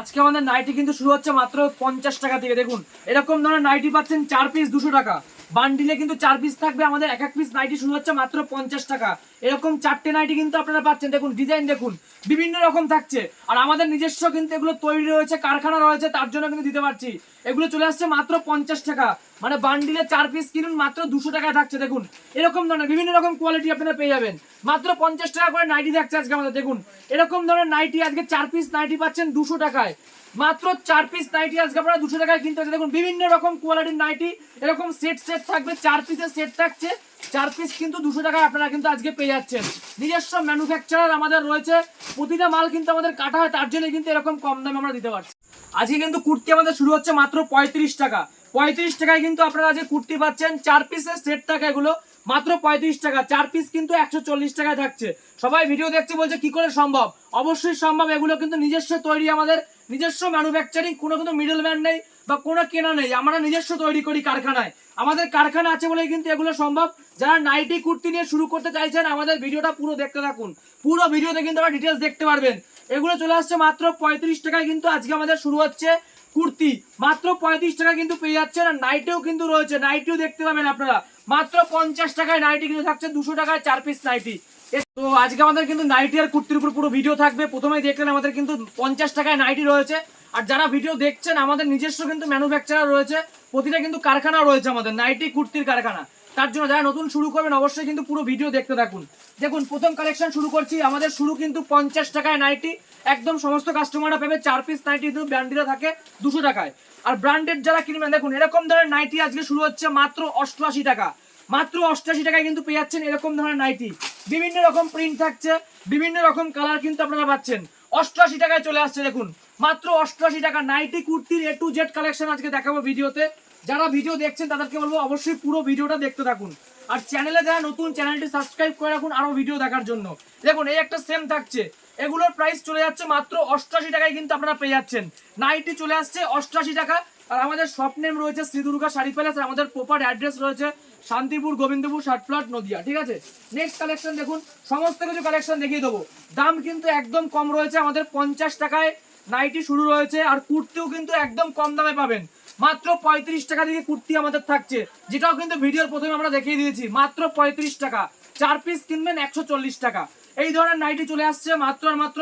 আজকে আমাদের নাইটি কিন্তু শুরু হচ্ছে মাত্র পঞ্চাশ টাকা থেকে। দেখুন, এরকম ধরনের নাইটি পাচ্ছেন চার পিস দুশো টাকা। বান্ডিলে কিন্তু চার পিস থাকবে আমাদের, এক এক পিস নাইটি শুরু হচ্ছে মাত্র পঞ্চাশ টাকা। এরকম চারটে নাইটি কিন্তু আপনারা পাচ্ছেন। দেখুন ডিজাইন দেখুন, বিভিন্ন রকম থাকছে। আর আমাদের নিজস্ব কিন্তু এগুলো তৈরি রয়েছে, কারখানা রয়েছে, তার জন্য কিন্তু দিতে পারছি। এগুলো চলে আসছে মাত্র পঞ্চাশ টাকা। মানে বান্ডিলে চার পিস কিনুন, মাত্র দুশো টাকা থাকছে, দেখুন। এরকম ধরনের, বিভিন্ন রকম কোয়ালিটি আপনারা পেয়ে যাবেন। মাত্র পঞ্চাশ টাকা করে নাইটি থাকছে আজকে আমাদের, দেখুন। এরকম ধরনের নাইটি আজকে চার পিস নাইটি পাচ্ছেন দুশো টাকায়। মাত্র চার পিস নাইটি আজকে আপনারা দুশো টাকায় কিনতে হচ্ছে দেখুন, বিভিন্ন রকম কোয়ালিটির নাইটি এরকম সেট সেট থাকবে, চার পিসের সেট থাকছে। চার পিস কিন্তু দুশো টাকায় আপনারা কিন্তু আজকে পেয়ে যাচ্ছেন। নিজস্ব ম্যানুফ্যাকচারার আমাদের রয়েছে। প্রতিটা মাল কিন্তু আমাদের কাটা হয়, তার জন্য কিন্তু এরকম কম দামে আমরা দিতে পারছি। আজকে কিন্তু কুর্তি আমাদের শুরু হচ্ছে মাত্র পঁয়ত্রিশ টাকা। পঁয়ত্রিশ টাকায় কিন্তু আপনারা আজকে কুর্তি পাচ্ছেন। চার পিসের সেট টাকা এগুলো, মাত্র পঁয়ত্রিশ টাকা। চার পিস কিন্তু একশো চল্লিশ টাকায় থাকছে। সবাই ভিডিও দেখছে বলছে, কি করে সম্ভব? অবশ্যই সম্ভব। এগুলো কিন্তু নিজস্ব তৈরি আমাদের, নিজস্ব ম্যানুফ্যাকচারিং কোনো কিন্তু মিডল ম্যান নেই। বা কোনো কেনা নেই, আমরা নিজস্ব তৈরি করি কারখানায়। আমাদের কারখানা আছে বলেই কিন্তু এগুলো সম্ভব। যারা নাইটি, কুর্তি নিয়ে শুরু করতে চাইছেন, আমাদের ভিডিওটা পুরো দেখতে থাকুন। পুরো ভিডিওতে কিন্তু আমরা ডিটেলস দেখতে পারবেন। এগুলো চলে আসছে মাত্র পঁয়ত্রিশ টাকায় কিন্তু আজকে আমাদের শুরু হচ্ছে কুর্তি। মাত্র পঁয়ত্রিশ টাকা কিন্তু পেয়ে যাচ্ছেন আর নাইটেও কিন্তু রয়েছে। নাইটিও দেখতে পাবেন আপনারা। মাত্র পঞ্চাশ টাকায় নাইটি কিন্তু থাকছে। দুশো টাকায় চার পিস নাইটি। তো আজকে আমাদের কিন্তু নাইটি আর কুর্তির উপর পুরো ভিডিও থাকবে। প্রথমেই দেখলেন আমাদের কিন্তু পঞ্চাশ টাকায় নাইটি রয়েছে। আর যারা ভিডিও দেখছেন, আমাদের নিজস্ব কিন্তু ম্যানুফ্যাকচারার রয়েছে। প্রতিটা কিন্তু কারখানা রয়েছে আমাদের, নাইটি, কুর্তির কারখানা। তার জন্য যারা নতুন শুরু করবেন, অবশ্যই কিন্তু পুরো ভিডিও দেখতে থাকুন। দেখুন, প্রথম কালেকশন শুরু করছি। আমাদের শুরু কিন্তু পঞ্চাশ টাকায় নাইটি। একদম সমস্ত কাস্টমাররা পাবে, চার পিস নাইটি কিন্তু ব্র্যান্ডিরা থাকে দুশো টাকায়। আর ব্র্যান্ডেড যারা কিনবেন, দেখুন, এরকম ধরনের নাইটি আজকে শুরু হচ্ছে মাত্র অষ্টআশি টাকা। মাত্র অষ্টআশি টাকায় কিন্তু পেয়ে যাচ্ছেন এরকম ধরনের নাইটি। বিভিন্ন রকম প্রিন্ট থাকছে, বিভিন্ন রকম কালার কিন্তু আপনারা পাচ্ছেন। অষ্টআশি টাকায় চলে আসছে, দেখুন। মাত্র অষ্টআশি টাকা, নাইটি কুর্তির এ টু জেড কালেকশন আজকে দেখাবো ভিডিওতে। যারা ভিডিও দেখছেন, তাদেরকে বলব অবশ্যই পুরো ভিডিওটা দেখতে থাকুন। আর চ্যানেলে যারা নতুন চ্যানেলটি সাবস্ক্রাইব করে রাখুন আরও ভিডিও দেখার জন্য। দেখুন, এই একটা সেম থাকছে। এগুলোর প্রাইস চলে যাচ্ছে মাত্র অষ্টআশি টাকায় কিন্তু আপনারা পেয়ে যাচ্ছেন। নাইটি চলে আসছে অষ্টআশি টাকা আর আমাদের শপ নেম রয়েছে শ্রী দুর্গা শাড়ি প্যালেস আর আমাদের প্রপার অ্যাড্রেস রয়েছে শান্তিপুর, গোবিন্দপুর ষাট প্লট নদিয়া, ঠিক আছে? নেক্সট কালেকশন দেখুন, সমস্ত কিছু কালেকশন দেখিয়ে দেবো। দাম কিন্তু একদম কম রয়েছে, আমাদের পঞ্চাশ টাকায় নাইটি শুরু রয়েছে, আর কুর্তিও কিন্তু একদম কম দামে পাবেন। মাত্র পঁয়ত্রিশ টাকা থেকে কুর্তি আমাদের থাকছে, যেটাও কিন্তু ভিডিওর প্রথমে আমরা দেখিয়ে দিয়েছি। মাত্র পঁয়ত্রিশ টাকা, চার পিস কিনবেন একশো চল্লিশ টাকা। এই ধরনের নাইটি চলে আসছে মাত্র আর মাত্র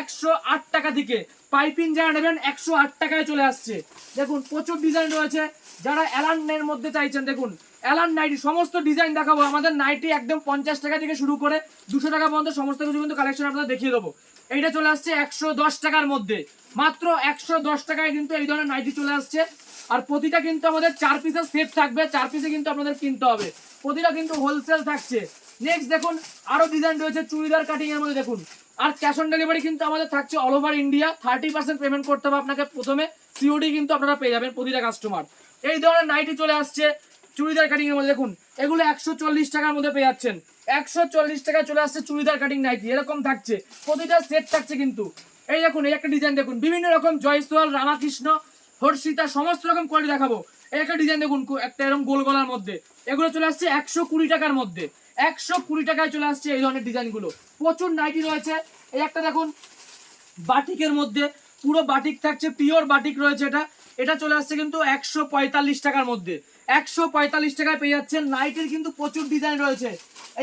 একশো আট টাকা থেকে পাইপিং যারা নেবেন, একশো আট টাকায় চলে আসছে। দেখুন, প্রচুর ডিজাইন রয়েছে। যারা অ্যালানের মধ্যে চাইছেন, দেখুন অ্যালান নাইটি সমস্ত ডিজাইন দেখাবো। আমাদের নাইটি একদম পঞ্চাশ টাকা থেকে শুরু করে দুশো টাকা পর্যন্ত, সমস্ত কিছু কিন্তু কালেকশন আপনাদের দেখিয়ে দেবো। এইটা চলে আসছে একশো দশ টাকার মধ্যে। মাত্র একশো দশ টাকায় কিন্তু এই ধরনের নাইটি চলে আসছে। আর প্রতিটা কিন্তু আমাদের চার পিসের সেট থাকবে। চার পিসে কিন্তু আপনাদের কিনতে হবে। প্রতিটা কিন্তু হোলসেল থাকছে। নেক্সট দেখুন, আরও ডিজাইন রয়েছে চুড়িদার কাটিং এর মধ্যে, দেখুন। আর ক্যাশ অন ডেলিভারি কিন্তু আমাদের থাকছে all over India thirty percent payment করতে হবে আপনাকে প্রথমে। সিওডি কিন্তু আপনারা পেয়ে যাবেন প্রতিটা কাস্টমার এই ধরনের নাইটি চলে আসছে। চুড়িদার কাটিং এর মধ্যে দেখুন, এগুলো একশো চল্লিশ টাকার মধ্যে পেয়ে যাচ্ছেন। একশো চল্লিশ টাকায় চলে আসছে চুড়িদার কাটিং নাইটি এরকম থাকছে। প্রতিটা সেট থাকছে কিন্তু। এই দেখুন, এই একটা ডিজাইন দেখুন। বিভিন্ন রকম জয়সওয়াল, রামাকৃষ্ণ, হর্ষিতা, সমস্ত রকম কোয়ালিটি দেখাবো। এই একটা ডিজাইন দেখুন একটা এরকম গোল গলার মধ্যে। এগুলো চলে আসছে একশো কুড়ি টাকার মধ্যে। একশো কুড়ি টাকায় চলে আসছে এই ধরনের ডিজাইনগুলো। প্রচুর নাইটি রয়েছে। এই একটা দেখুন, বাটিকের মধ্যে, পুরো বাটিক থাকছে, পিওর বাটিক রয়েছে এটা। এটা চলে আসছে কিন্তু একশো পঁয়তাল্লিশ টাকার মধ্যে। একশো পঁয়তাল্লিশ টাকায় পেয়ে যাচ্ছেন। নাইটের কিন্তু প্রচুর ডিজাইন রয়েছে।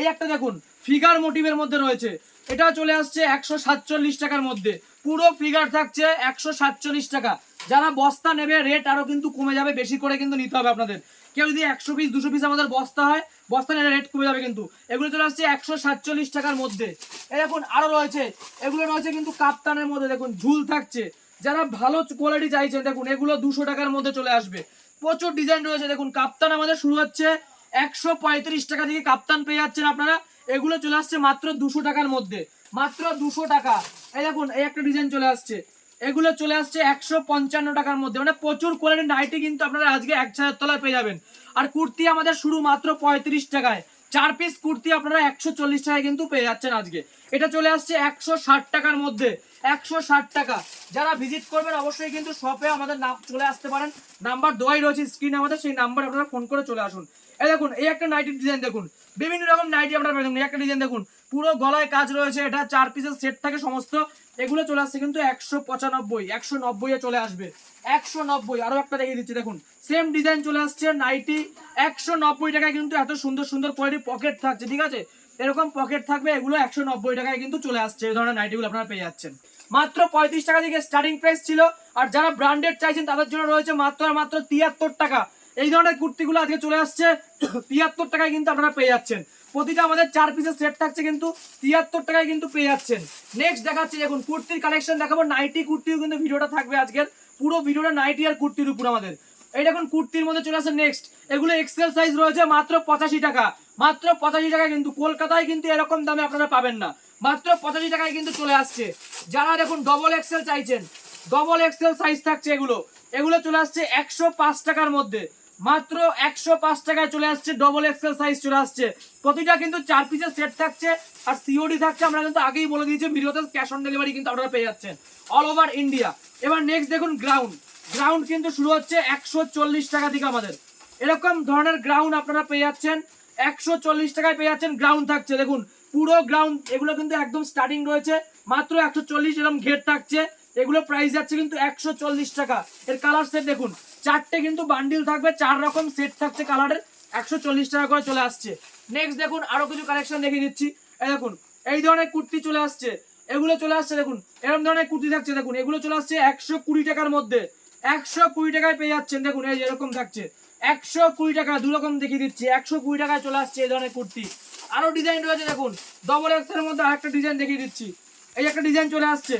এই একটা দেখুন, ফিগার মোটিভের মধ্যে রয়েছে। এটা চলে আসছে একশো সাতচল্লিশ টাকার মধ্যে। পুরো ফিগার থাকছে একশো সাতচল্লিশ টাকা। যারা বস্তা নেবে, রেট আরও কিন্তু কমে যাবে। বেশি করে কিন্তু নিতে হবে আপনাদের। কেউ যদি একশো পিস দুশো পিস আমাদের বস্তা হয়, বস্তা নিলে রেট কমে যাবে কিন্তু। এগুলো চলে আসছে একশো সাতচল্লিশ টাকার মধ্যে। এই দেখুন, আরও রয়েছে। এগুলো রয়েছে কিন্তু কাপ্তানের মধ্যে। দেখুন, ঝুল থাকছে। যারা ভালো কোয়ালিটি চাইছেন, দেখুন, এগুলো দুশো টাকার মধ্যে চলে আসবে। প্রচুর ডিজাইন রয়েছে। দেখুন, কাপ্তান আমাদের শুরু হচ্ছে একশো পঁয়ত্রিশ টাকা থেকে কাপ্তান পেয়ে যাচ্ছেন আপনারা। এগুলো চলে আসছে মাত্র দুশো টাকার মধ্যে। মাত্র দুশো টাকা। এই দেখুন, এই একটা ডিজাইন চলে আসছে। এগুলো চলে আসছে একশো পঞ্চান্ন টাকার মধ্যে। মানে প্রচুর কোয়ালিটির নাইটি কিন্তু আপনারা আজকে এক হাজার তলায় পেয়ে যাবেন। আর কুর্তি আমাদের শুরু মাত্র পঁয়ত্রিশ টাকায়। চার পিস কুর্তি আপনারা একশো চল্লিশ টাকায় কিন্তু পেয়ে যাচ্ছেন আজকে। এটা চলে আসছে একশো ষাট টাকার মধ্যে। একশো ষাট টাকা। যারা ভিজিট করবেন অবশ্যই কিন্তু শপে আমাদের নাম চলে আসতে পারেন। নাম্বার দোয়াই রয়েছে স্ক্রিনে আমাদের, সেই নাম্বার আপনারা ফোন করে চলে আসুন। এই দেখুন, এই একটা নাইটির ডিজাইন দেখুন। বিভিন্ন রকম নাইটি আপনারা পেয়ে। এই একটা ডিজাইন দেখুন। পুরো গলায় কাজ রয়েছে, এটা চার পিসের সেট থাকে সমস্ত। এগুলো চলে আসছে কিন্তু একশো পঁচানব্বই, একশো নব্বই চলে আসবে। একশো নব্বই, আরও একটা দেখিয়ে দিচ্ছি, দেখুন। সেম ডিজাইন চলে আসছে নাইটি একশো নব্বই টাকায় কিন্তু এত সুন্দর সুন্দর কোয়ালিটি পকেট থাকছে, ঠিক আছে? এরকম পকেট থাকবে, এগুলো একশো নব্বই টাকায় কিন্তু চলে আসছে, এই ধরনের নাইটিগুলো আপনারা পেয়ে যাচ্ছেন। মাত্র পঁয়ত্রিশ টাকা থেকে স্টার্টিং প্রাইস ছিল, আর যারা ব্র্যান্ডেড চাইছেন তাদের জন্য রয়েছে মাত্র আর মাত্র তিয়াত্তর টাকা। এই ধরনের কুর্তিগুলো আজকে চলে আসছে, তিয়াত্তর টাকায় কিন্তু আপনারা পেয়ে যাচ্ছেন। প্রতিটা আমাদের চার পিসের সেট থাকছে কিন্তু তিয়াত্তর টাকায় কিন্তু পেয়ে যাচ্ছেন। নেক্সট দেখাচ্ছি, দেখুন, কুর্তির কালেকশন দেখাবো। নাইটি কুর্তিও কিন্তু ভিডিওটা থাকবে আজকের। পুরো ভিডিওটা নাইটি আর কুর্তির উপর আমাদের। এই দেখুন, কুর্তির মধ্যে চলে আসে নেক্সট এগুলো এক্সেল সাইজ রয়েছে মাত্র পঁচাশি টাকা। মাত্র পঁচাশি টাকায় কিন্তু, কলকাতায় কিন্তু এরকম দামে আপনারা পাবেন না। মাত্র পঁচাশি টাকায় কিন্তু চলে আসছে। যারা দেখুন ডবল এক্সেল চাইছেন ডবল এক্সেল সাইজ থাকছে এগুলো। এগুলো চলে আসছে একশো পাঁচ টাকার মধ্যে। মাত্র একশো পাঁচ টাকায় চলে আসছে ডবল এক্সেল সাইজ চলে আসছে। প্রতিটা কিন্তু চার পিসের সেট থাকছে, আর সিওডি থাকছে, আমরা কিন্তু আগেই বলে দিয়েছি, ভিডিওতে ক্যাশ অন ডেলিভারি কিন্তু আপনারা পেয়ে যাচ্ছেন। অল ওভার ইন্ডিয়া এবার নেক্সট দেখুন গ্রাউন্ড গ্রাউন্ড কিন্তু শুরু হচ্ছে একশো চল্লিশ টাকা থেকে আমাদের। এরকম ধরনের গ্রাউন্ড আপনারা পেয়ে যাচ্ছেন, একশো চল্লিশ টাকায় পেয়ে যাচ্ছেন গ্রাউন্ড থাকছে। দেখুন, পুরো গ্রাউন্ড এগুলো কিন্তু একদম স্টার্টিং রয়েছে, মাত্র একশো চল্লিশ এরকম ঘের থাকছে, এগুলো প্রাইস যাচ্ছে কিন্তু একশো চল্লিশ টাকা। এর কালার সেট দেখুন চারটে কিন্তু বান্ডিল থাকবে, চার রকম সেট থাকছে কালারের একশো চল্লিশ টাকা করে চলে আসছে। নেক্সট দেখুন, আরও কিছু কালেকশন দেখিয়ে দিচ্ছি। এই দেখুন, এই ধরনের কুর্তি চলে আসছে। এগুলো চলে আসছে, দেখুন এরকম ধরনের কুর্তি থাকছে, দেখুন, এগুলো চলে আসছে একশো কুড়ি টাকার মধ্যে। একশো কুড়ি টাকায় পেয়ে যাচ্ছেন, দেখুন, এই এরকম থাকছে। একশো কুড়ি টাকা, দু রকম দেখিয়ে দিচ্ছি। একশো কুড়ি টাকায় চলে আসছে এই ধরনের কুর্তি। আরও ডিজাইন রয়েছে, দেখুন ডবল এক্সের মধ্যে আরেকটা ডিজাইন দেখিয়ে দিচ্ছি। এই একটা ডিজাইন চলে আসছে।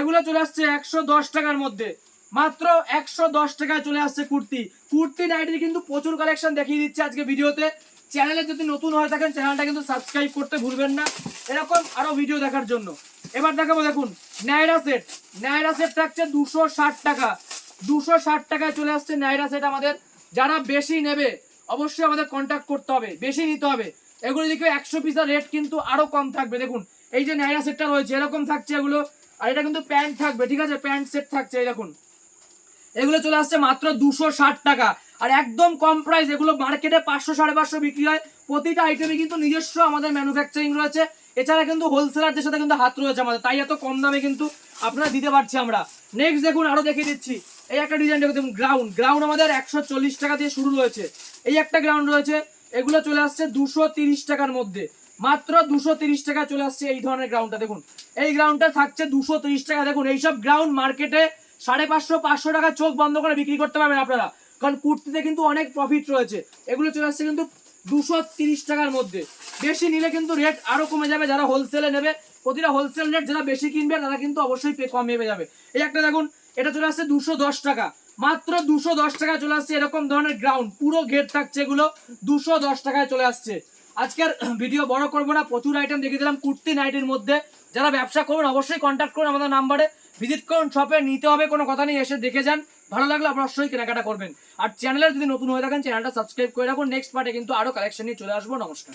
এগুলো চলে আসছে একশো দশ টাকার মধ্যে। মাত্র একশো দশ টাকায় চলে আসছে কুর্তি। কুর্তি নাইটির কিন্তু প্রচুর কালেকশন দেখিয়ে দিচ্ছে আজকে ভিডিওতে। চ্যানেলে যদি নতুন হয়ে থাকেন চ্যানেলটা কিন্তু সাবস্ক্রাইব করতে ভুলবেন না। এরকম আরও ভিডিও দেখার জন্য। এবার দেখাবো দেখুন নাইরা সেট নাইরা সেট থাকছে দুশো ষাট টাকা। দুশো ষাট টাকায় চলে আসছে নাইরা সেট আমাদের। যারা বেশি নেবে, অবশ্যই আমাদের কন্ট্যাক্ট করতে হবে, বেশি নিতে হবে। এগুলো দেখবে একশো পিসের রেট কিন্তু আরও কম থাকবে। দেখুন, এই যে নাইরা সেটটা রয়েছে, এরকম থাকছে এগুলো। আর এটা কিন্তু প্যান্ট থাকবে, ঠিক আছে? প্যান্ট সেট থাকছে, এই দেখুন। এগুলো চলে আসছে মাত্র দুশো ষাট টাকা। আর একদম কম প্রাইস এগুলো মার্কেটে পাঁচশো, সাড়ে পাঁচশো বিক্রি হয়। প্রতিটা আইটেমে কিন্তু নিজস্ব আমাদের ম্যানুফ্যাকচারিং রয়েছে। এছাড়া কিন্তু হোলসেলারদের সাথে কিন্তু হাত রয়েছে আমাদের। তাই এত কম দামে কিন্তু আপনারা দিতে পারছি আমরা। নেক্সট দেখুন, আরও দেখিয়ে দিচ্ছি। এই একটা ডিজাইন দেখুন দেখুন গ্রাউন্ড গ্রাউন্ড আমাদের একশো চল্লিশ টাকা দিয়ে শুরু রয়েছে এই একটা গ্রাউন্ড রয়েছে, এগুলো চলে আসছে দুশো টাকার মধ্যে। মাত্র দুশো তিরিশ টাকা চলে আসছে এই ধরনের গ্রাউন্ডটা দেখুন, এই গ্রাউন্ডটা থাকছে দুশো তিরিশ টাকা। দেখুন, এইসব গ্রাউন্ড মার্কেটে সাড়ে পাঁচশো পাঁচশো টাকা চোখ বন্ধ করে বিক্রি করতে পারবেন আপনারা। কারণ কুর্তিতে কিন্তু অনেক প্রফিট রয়েছে। এগুলো চলে আসছে কিন্তু দুশো তিরিশ টাকার মধ্যে। বেশি নিলে কিন্তু রেট আরও কমে যাবে। যারা হোলসেলে নেবে, প্রতিটা হোলসেল রেট যারা বেশি কিনবে, তারা কিন্তু অবশ্যই পে কমে যাবে। এই একটা দেখুন, এটা চলে আসছে দুশো দশ টাকা। মাত্র দুশো দশ টাকা চলে আসছে এরকম ধরনের গ্রাউন্ড পুরো গেট থাকছে এগুলো। দুশো দশ টাকায় চলে আসছে। আজকের ভিডিও বড় করব না। প্রচুর আইটেম দেখিয়ে দিলাম। কুর্তি নাইটের মধ্যে। যারা ব্যবসা করবেন, অবশ্যই কন্ট্যাক্ট করুন আমাদের নাম্বারে ভিজিট করুন শপে নিতে হবে, কোনো কথা নেই, এসে দেখে যান। ভালো লাগলে অবশ্যই কেনাকাটা করবেন। আর চ্যানেলে যদি নতুন হয়ে থাকেন চ্যানেলটা সাবস্ক্রাইব করে রাখুন। নেক্সট পার্টে কিন্তু আরও কালেকশন নিয়ে চলে আসব। নমস্কার।